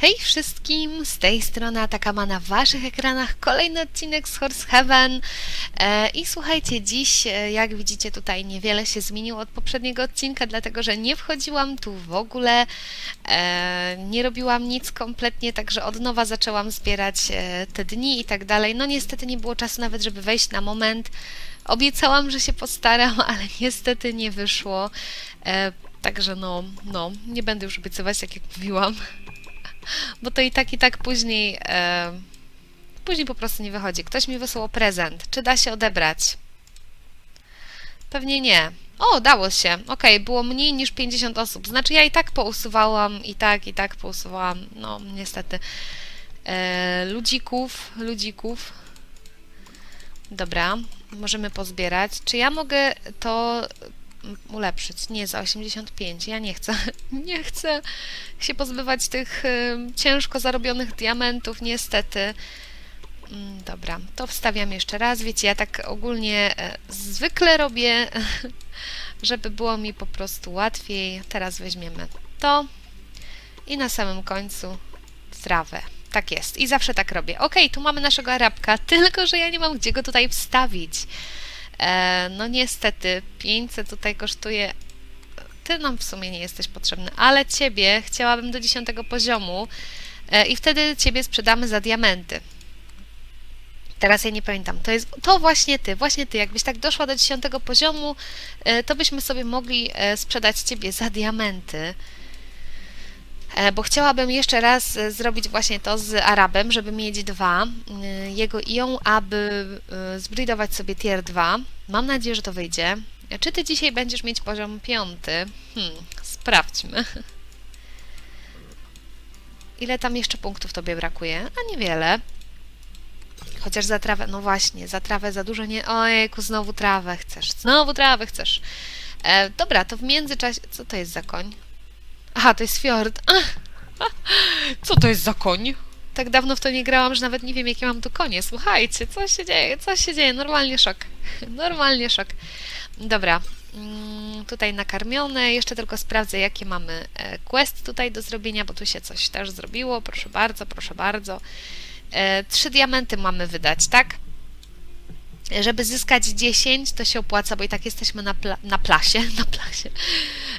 Hej wszystkim, z tej strony Atakama na waszych ekranach, kolejny odcinek z Horse Heaven. E, i słuchajcie, dziś e, jak widzicie tutaj niewiele się zmieniło od poprzedniego odcinka, dlatego że nie wchodziłam tu w ogóle, e, nie robiłam nic kompletnie, także od nowa zaczęłam zbierać te dni i tak dalej, no niestety nie było czasu nawet, żeby wejść na moment, obiecałam, że się postaram, ale niestety nie wyszło, także no, no, nie będę już obiecywać, tak jak mówiłam bo to i tak, i tak później, e, później po prostu nie wychodzi. Ktoś mi wysłał prezent. Czy da się odebrać? Pewnie nie. O, dało się. Okej, było mniej niż 50 osób. Znaczy ja i tak pousuwałam, i tak, i tak pousuwałam. No, niestety. E, ludzików, ludzików. Dobra, możemy pozbierać. Czy ja mogę to ulepszyć? Nie, za 85. Ja nie chcę. Nie chcę się pozbywać tych y, ciężko zarobionych diamentów, niestety. Mm, Dobra, to wstawiam jeszcze raz. Wiecie, ja tak ogólnie e, zwykle robię, żeby było mi po prostu łatwiej. Teraz weźmiemy to i na samym końcu trawę. Tak jest. I zawsze tak robię. Ok, tu mamy naszego Arabka, tylko że ja nie mam gdzie go tutaj wstawić. E, no niestety, 500 tutaj kosztuje ty nam w sumie nie jesteś potrzebny, ale ciebie chciałabym do 10 poziomu e, i wtedy ciebie sprzedamy za diamenty. Teraz ja nie pamiętam. To jest to właśnie ty, właśnie ty. Jakbyś tak doszła do 10 poziomu, e, to byśmy sobie mogli sprzedać ciebie za diamenty. E, Bo chciałabym jeszcze raz e, zrobić właśnie to z Arabem, żeby mieć dwa, e, jego i ją, aby zbridować sobie tier 2. Mam nadzieję, że to wyjdzie. Czy ty dzisiaj będziesz mieć poziom piąty? Hmm, sprawdźmy. Ile tam jeszcze punktów tobie brakuje? A niewiele. Chociaż za trawę, no właśnie, za trawę za dużo nie... Ojejku, znowu trawę chcesz, znowu trawę chcesz. E, dobra, to w międzyczasie... Co to jest za koń? Aha, to jest fiord. Co to jest za koń? Tak dawno w to nie grałam, że nawet nie wiem, jakie mam tu konie. Słuchajcie, co się dzieje? Co się dzieje? Normalnie szok. Normalnie szok. Dobra, mm, tutaj nakarmione. Jeszcze tylko sprawdzę, jakie mamy e, quest tutaj do zrobienia, bo tu się coś też zrobiło. Proszę bardzo, proszę bardzo. E, Trzy diamenty mamy wydać, tak? Żeby zyskać 10, to się opłaca, bo i tak jesteśmy na, pla na plasie, na plasie,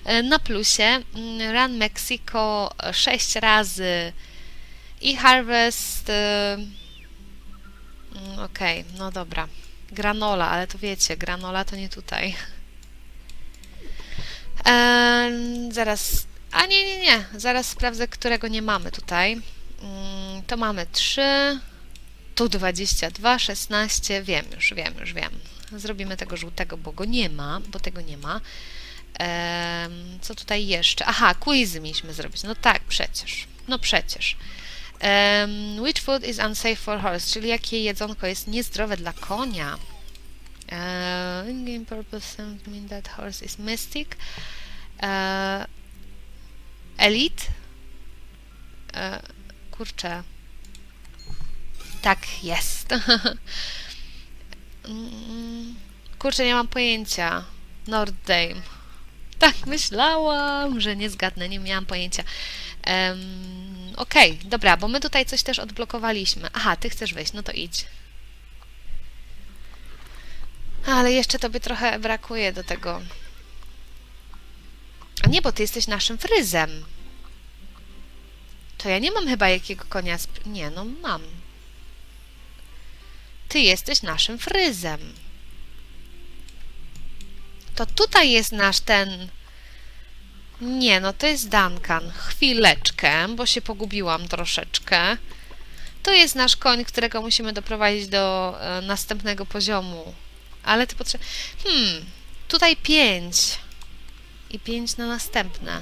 E, na plusie. Mm, Run Mexico 6 razy i Harvest. e, mm, Okej, no dobra. Granola, ale to wiecie, granola to nie tutaj. Em, zaraz. A nie, nie, nie. Zaraz sprawdzę, którego nie mamy tutaj. Mm, to mamy 3. Tu 22, 16. Wiem już, wiem już, wiem. Zrobimy tego żółtego, bo go nie ma, bo tego nie ma. Co tutaj jeszcze? Aha, quizy mieliśmy zrobić. No tak, przecież. No przecież. Which food is unsafe for horse? Czyli jakie jedzonko jest niezdrowe dla konia? Uh, in-game purpose mean that horse is mystic. Uh, elite? Uh, kurczę. Tak, jest. Mm, kurczę, nie mam pojęcia. Norddame. Tak, myślałam, że nie zgadnę, nie miałam pojęcia. Em, Okej, dobra, bo my tutaj coś też odblokowaliśmy. Aha, ty chcesz wejść, no to idź. Ale jeszcze tobie trochę brakuje do tego. A nie, bo ty jesteś naszym fryzem. To ja nie mam chyba jakiego konia. Nie, no mam. Ty jesteś naszym fryzem. To tutaj jest nasz ten. Nie, no to jest Duncan. Chwileczkę, bo się pogubiłam troszeczkę. To jest nasz koń, którego musimy doprowadzić do e, następnego poziomu. Ale ty potrzebujesz. Hmm, tutaj pięć. I pięć na następne.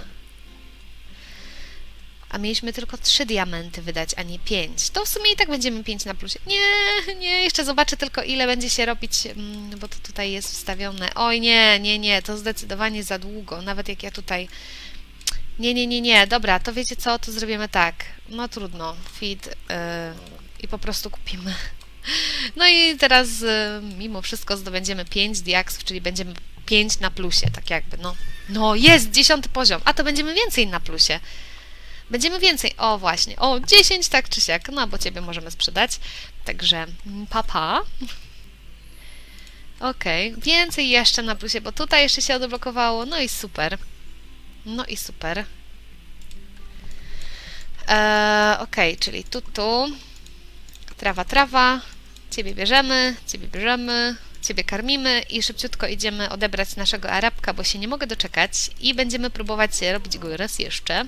A mieliśmy tylko trzy diamenty wydać, a nie pięć. To w sumie i tak będziemy pięć na plusie. Nie, nie, jeszcze zobaczę tylko ile będzie się robić, mm, bo to tutaj jest wstawione. Oj, nie, nie, nie, to zdecydowanie za długo. Nawet jak ja tutaj... Nie, nie, nie, nie, dobra, to wiecie co, to zrobimy tak. No trudno, feed yy, i po prostu kupimy. No i teraz yy, mimo wszystko zdobędziemy 5 diaksów, czyli będziemy 5 na plusie, tak jakby, no. No, jest, dziesiąty poziom, a to będziemy więcej na plusie. Będziemy więcej. O, właśnie. O, 10 tak czy siak. No, bo ciebie możemy sprzedać. Także mm, papa. Okej, więcej jeszcze na plusie, bo tutaj jeszcze się odblokowało. No i super. No i super. Eee, Okej, czyli tu, tu. Trawa, trawa. Ciebie bierzemy, ciebie bierzemy, ciebie karmimy i szybciutko idziemy odebrać naszego Arabka, bo się nie mogę doczekać i będziemy próbować robić go raz jeszcze.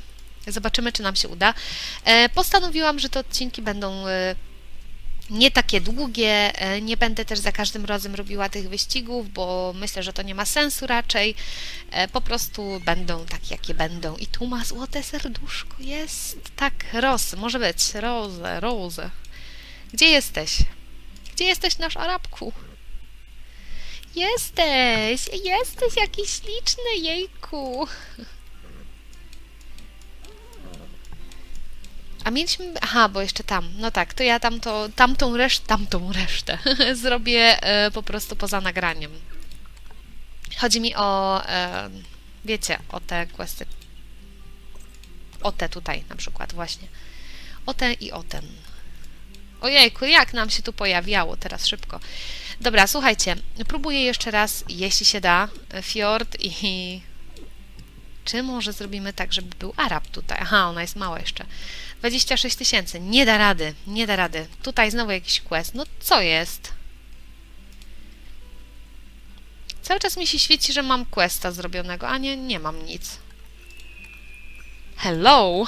Zobaczymy, czy nam się uda. E, postanowiłam, że te odcinki będą e, nie takie długie. e, Nie będę też za każdym razem robiła tych wyścigów, bo myślę, że to nie ma sensu raczej. Po prostu będą takie, jakie będą. I tu ma złote serduszko. Jest. Tak, Ros, może być. Rose, Rose. Gdzie jesteś? Gdzie jesteś, nasz Arabku? Jesteś! Jesteś jakiś śliczny, jejku! A mieliśmy. Aha, bo jeszcze tam. No tak, to ja tam to, tamtą resztę, tamtą resztę zrobię e, po prostu poza nagraniem. Chodzi mi o. E, wiecie, o te questy. O te tutaj na przykład, właśnie. O te i o ten. Ojejku, jak nam się tu pojawiało teraz szybko. Dobra, słuchajcie, próbuję jeszcze raz, jeśli się da, Fjord i... Czy może zrobimy tak, żeby był Arab tutaj? Aha, ona jest mała jeszcze. 26 tysięcy. Nie da rady, nie da rady. Tutaj znowu jakiś quest. No co jest? Cały czas mi się świeci, że mam questa zrobionego, a nie, nie mam nic. Hello!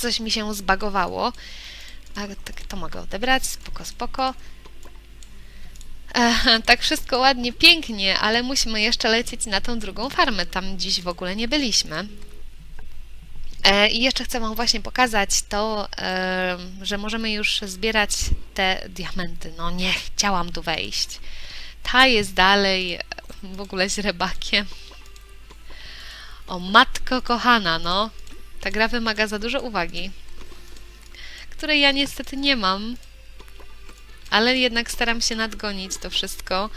Coś mi się zbagowało. A tak, to mogę odebrać. Spoko, spoko. Tak wszystko ładnie, pięknie, ale musimy jeszcze lecieć na tą drugą farmę. Tam dziś w ogóle nie byliśmy. E, I jeszcze chcę Wam właśnie pokazać to, że możemy już zbierać te diamenty. No nie chciałam tu wejść. Ta jest dalej e, w ogóle źrebakiem. O matko kochana, no. Ta gra wymaga za dużo uwagi, której ja niestety nie mam, ale jednak staram się nadgonić to wszystko.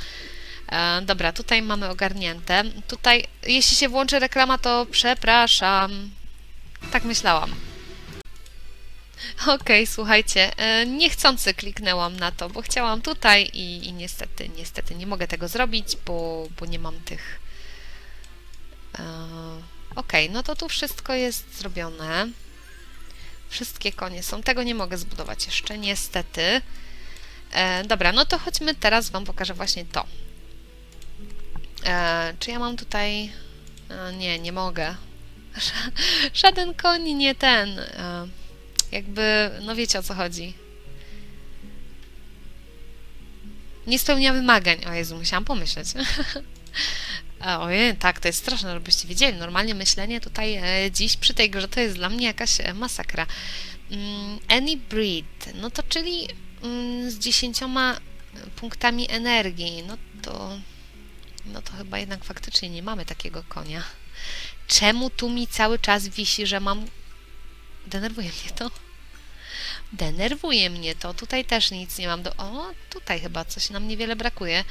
E, dobra, tutaj mamy ogarnięte. Tutaj, jeśli się włączy reklama, to przepraszam. Tak myślałam. Okej, słuchajcie, e, niechcący kliknęłam na to, bo chciałam tutaj i, i niestety, niestety nie mogę tego zrobić, bo, bo nie mam tych... E, Okej, no to tu wszystko jest zrobione. Wszystkie konie są. Tego nie mogę zbudować jeszcze, niestety. E, dobra, no to chodźmy teraz, Wam pokażę właśnie to. E, czy ja mam tutaj... E, nie, nie mogę. Ża- Żaden koń nie ten. E, jakby, no wiecie o co chodzi. Nie spełnia wymagań. O Jezu, musiałam pomyśleć. A, Ojej, tak, to jest straszne, żebyście wiedzieli. Normalnie myślenie tutaj e, dziś przy tej grze to jest dla mnie jakaś e, masakra. Mm, any breed, no to czyli z dziesięcioma punktami energii, no to, no to chyba jednak faktycznie nie mamy takiego konia. Czemu tu mi cały czas wisi, że mam... Denerwuje mnie to. Denerwuje mnie to. Tutaj też nic nie mam do... O, tutaj chyba coś nam niewiele brakuje.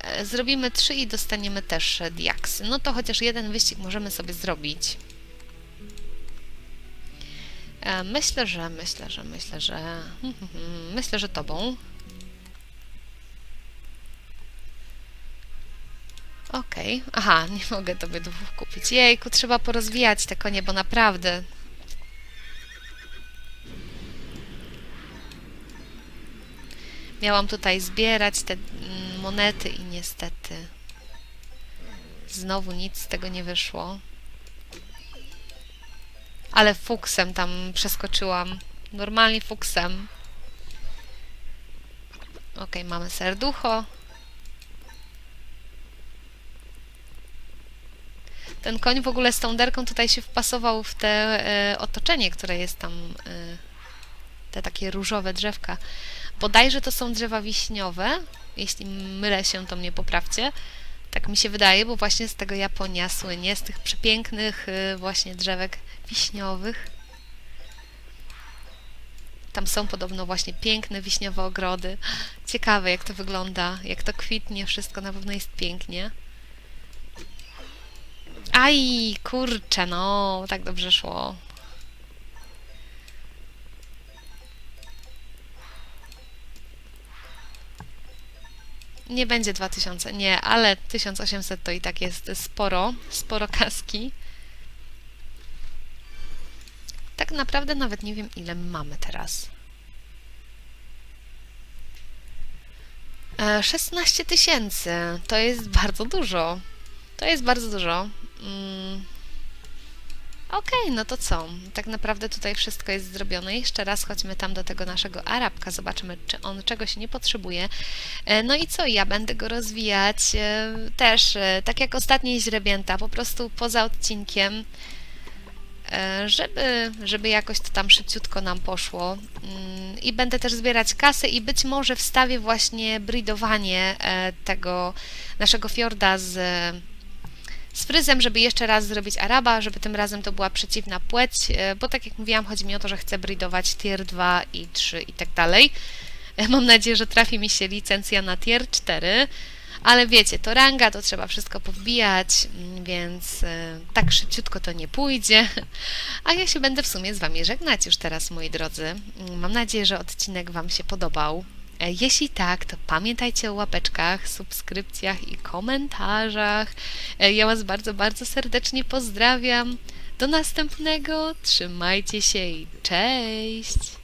E, Zrobimy trzy i dostaniemy też e, diaksy. No to chociaż jeden wyścig możemy sobie zrobić. E, Myślę, że, myślę, że, myślę, że... Myślę, że tobą. Okej. Aha, nie mogę tobie dwóch kupić. Jejku, trzeba porozwijać te konie, bo naprawdę... Miałam tutaj zbierać te mm, monety i niestety znowu nic z tego nie wyszło. Ale fuksem tam przeskoczyłam. Normalnie fuksem. Okej, mamy serducho. Ten koń w ogóle z tą derką tutaj się wpasował w te e, otoczenie, które jest tam, e, te takie różowe drzewka. Bodajże to są drzewa wiśniowe. Jeśli mylę się, to mnie poprawcie. Tak mi się wydaje, bo właśnie z tego Japonia słynie, z tych przepięknych y, właśnie drzewek wiśniowych. Tam są podobno właśnie piękne wiśniowe ogrody. Ciekawe, jak to wygląda, jak to kwitnie, wszystko na pewno jest pięknie. Aj, kurczę, no, tak dobrze szło. Nie będzie 2000, nie, ale 1800 to i tak jest sporo, sporo kaski. Tak naprawdę nawet nie wiem, ile mamy teraz. E, 16 tysięcy to jest bardzo dużo. To jest bardzo dużo. Mm. Okej, no to co? Tak naprawdę tutaj wszystko jest zrobione. Jeszcze raz chodźmy tam do tego naszego Arabka, zobaczymy, czy on czegoś nie potrzebuje. E, No i co? Ja będę go rozwijać e, też, e, tak jak ostatnie źrebięta, po prostu poza odcinkiem, e, żeby, żeby jakoś to tam szybciutko nam poszło. Mm, I będę też zbierać kasę i być może wstawię właśnie bridowanie e, tego naszego fiorda z z fryzem, żeby jeszcze raz zrobić Araba, żeby tym razem to była przeciwna płeć, e, bo tak jak mówiłam, chodzi mi o to, że chcę bridować tier 2 i 3 i tak dalej. E, Mam nadzieję, że trafi mi się licencja na tier 4, ale wiecie, to ranga, to trzeba wszystko powbijać, mm, więc e, tak szybciutko to nie pójdzie. A ja się będę w sumie z Wami żegnać już teraz, moi drodzy. Mm, Mam nadzieję, że odcinek Wam się podobał. E, Jeśli tak, to pamiętajcie o łapeczkach, subskrypcjach i komentarzach. E, Ja Was bardzo, bardzo serdecznie pozdrawiam. Do następnego. Trzymajcie się i cześć!